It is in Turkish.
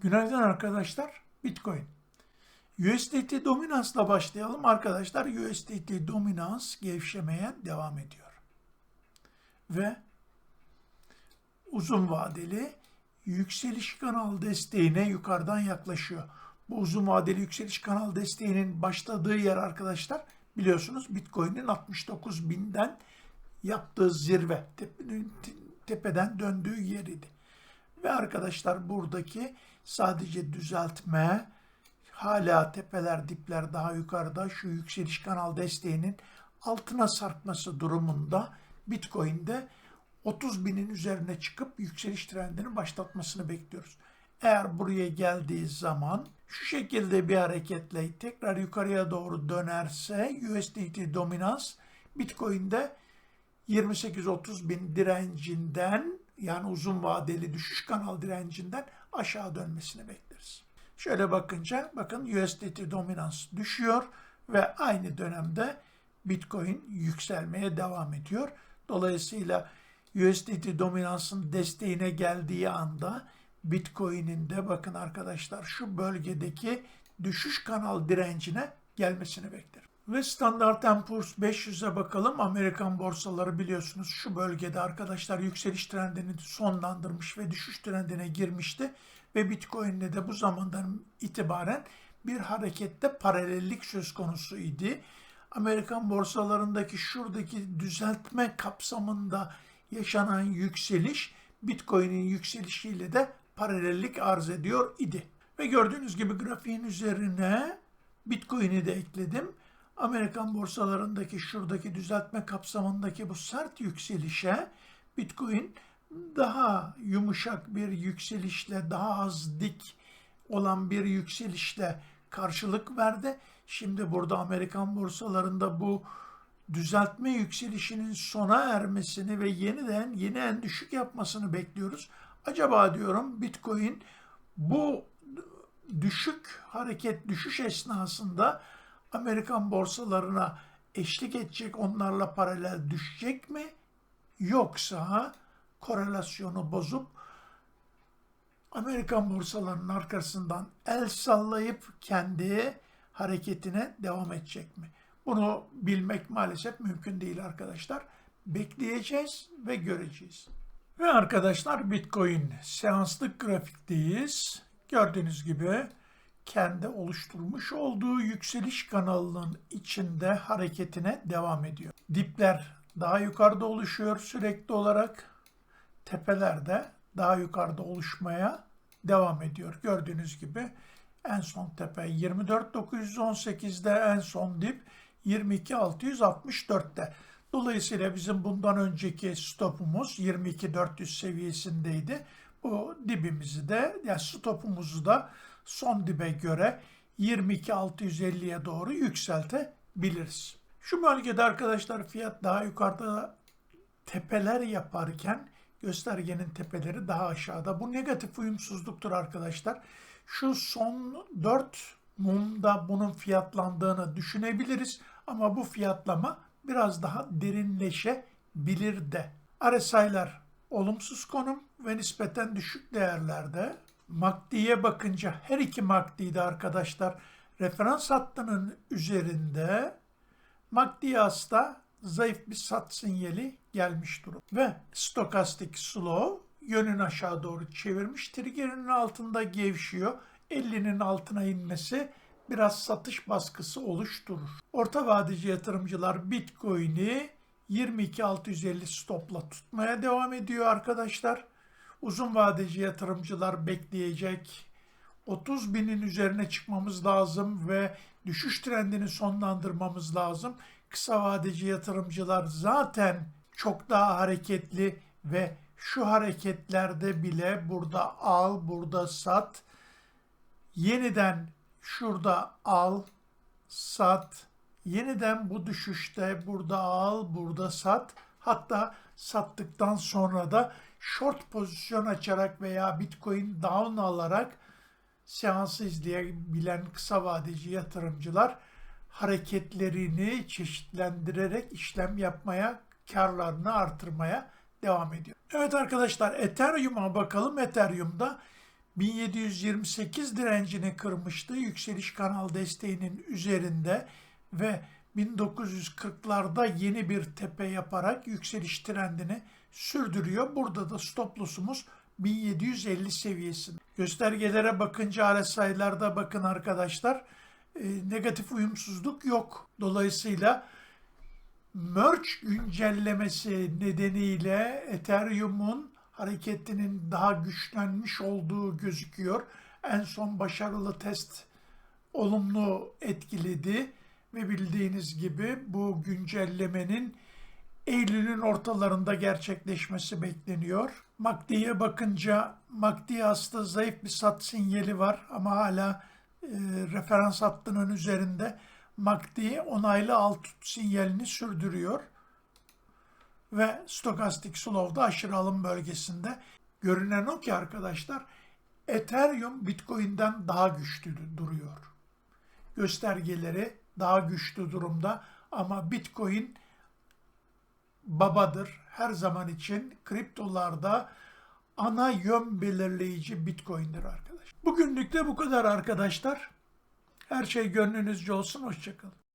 Günaydın arkadaşlar. Bitcoin. USDT dominansla başlayalım. Arkadaşlar USDT dominans gevşemeye devam ediyor. Ve uzun vadeli yükseliş kanal desteğine yukarıdan yaklaşıyor. Bu uzun vadeli yükseliş kanal desteğinin başladığı yer arkadaşlar biliyorsunuz Bitcoin'in 69 binden yaptığı zirve tepeden döndüğü yer idi. Ve arkadaşlar buradaki sadece düzeltme hala tepeler dipler daha yukarıda şu yükseliş kanal desteğinin altına sarkması durumunda Bitcoin'de 30 binin üzerine çıkıp yükseliş trendini başlatmasını bekliyoruz. Eğer buraya geldiği zaman şu şekilde bir hareketle tekrar yukarıya doğru dönerse USDT dominans Bitcoin'de 28-30 bin direncinden yani uzun vadeli düşüş kanal direncinden aşağı dönmesini bekleriz. Şöyle bakınca bakın USDT dominans düşüyor ve aynı dönemde Bitcoin yükselmeye devam ediyor. Dolayısıyla USDT dominansın desteğine geldiği anda Bitcoin'in de bakın arkadaşlar şu bölgedeki düşüş kanal direncine gelmesini beklerim. Ve Standard Poor's 500'e bakalım. Amerikan borsaları biliyorsunuz şu bölgede arkadaşlar yükseliş trendini sonlandırmış ve düşüş trendine girmişti. Ve Bitcoin'de de bu zamandan itibaren bir harekette paralellik söz konusu idi. Amerikan borsalarındaki şuradaki düzeltme kapsamında yaşanan yükseliş Bitcoin'in yükselişiyle de paralellik arz ediyor idi. Ve gördüğünüz gibi grafiğin üzerine Bitcoin'i de ekledim. Amerikan borsalarındaki şuradaki düzeltme kapsamındaki bu sert yükselişe Bitcoin daha yumuşak bir yükselişle, daha az dik olan bir yükselişle karşılık verdi. Şimdi burada Amerikan borsalarında bu düzeltme yükselişinin sona ermesini ve yeniden yeni en düşük yapmasını bekliyoruz. Acaba diyorum Bitcoin bu düşük hareket düşüş esnasında Amerikan borsalarına eşlik edecek, onlarla paralel düşecek mi? Yoksa korelasyonu bozup Amerikan borsalarının arkasından el sallayıp kendi hareketine devam edecek mi? Bunu bilmek maalesef mümkün değil arkadaşlar. Bekleyeceğiz ve göreceğiz. Ve arkadaşlar Bitcoin seanslık grafikteyiz. Gördüğünüz gibi kendi oluşturmuş olduğu yükseliş kanalının içinde hareketine devam ediyor. Dipler daha yukarıda oluşuyor sürekli olarak. Tepeler de daha yukarıda oluşmaya devam ediyor. Gördüğünüz gibi en son tepe 24.918'de en son dip 22.664'te. Dolayısıyla bizim bundan önceki stopumuz 22.400 seviyesindeydi. Bu dibimizi de yani stopumuzu da son dibe göre 22.650'ye doğru yükseltebiliriz. Şu bölgede arkadaşlar fiyat daha yukarıda tepeler yaparken göstergenin tepeleri daha aşağıda. Bu negatif uyumsuzluktur arkadaşlar. Şu son 4 mumda bunun fiyatlandığını düşünebiliriz ama bu fiyatlama biraz daha derinleşebilir de. RSI'lar olumsuz konum ve nispeten düşük değerlerde. MACD'ye bakınca her iki MACD'de arkadaşlar referans hattının üzerinde MACD hasta zayıf bir sat sinyali gelmiş durum. Ve stokastik slow yönün aşağı doğru çevirmiş. Trigger'in altında gevşiyor. 50'nin altına inmesi biraz satış baskısı oluşturur. Orta vadeci yatırımcılar Bitcoin'i 22.650 stopla tutmaya devam ediyor arkadaşlar. Uzun vadeci yatırımcılar bekleyecek. 30 binin üzerine çıkmamız lazım ve düşüş trendini sonlandırmamız lazım. Kısa vadeci yatırımcılar zaten çok daha hareketli ve şu hareketlerde bile burada al, burada sat, yeniden şurada al, sat, yeniden bu düşüşte burada al, burada sat. Hatta sattıktan sonra da short pozisyon açarak veya Bitcoin down alarak seansı izleyebilen kısa vadeci yatırımcılar hareketlerini çeşitlendirerek işlem yapmaya, karlarını artırmaya devam ediyor. Evet arkadaşlar Ethereum'a bakalım. Ethereum'da 1728 direncini kırmıştı. Yükseliş kanal desteğinin üzerinde ve 1940'larda yeni bir tepe yaparak yükseliş trendini sürdürüyor. Burada da stop loss'umuz 1750 seviyesinde. Göstergelere bakınca RSI'larda bakın arkadaşlar e, negatif uyumsuzluk yok. Dolayısıyla merge güncellemesi nedeniyle Ethereum'un hareketinin daha güçlenmiş olduğu gözüküyor. En son başarılı test olumlu etkiledi ve bildiğiniz gibi bu güncellemenin Eylül'ün ortalarında gerçekleşmesi bekleniyor. MACD'ye bakınca MACD aslında zayıf bir sat sinyali var ama hala e, referans hattının üzerinde MACD onaylı alt sinyalini sürdürüyor ve stokastik slow'da aşırı alım bölgesinde. Görünen o ki arkadaşlar Ethereum Bitcoin'den daha güçlü duruyor. Göstergeleri daha güçlü durumda ama Bitcoin babadır. Her zaman için kriptolarda ana yön belirleyici Bitcoin'dir arkadaşlar. Bugünlük de bu kadar arkadaşlar. Her şey gönlünüzce olsun. Hoşçakalın.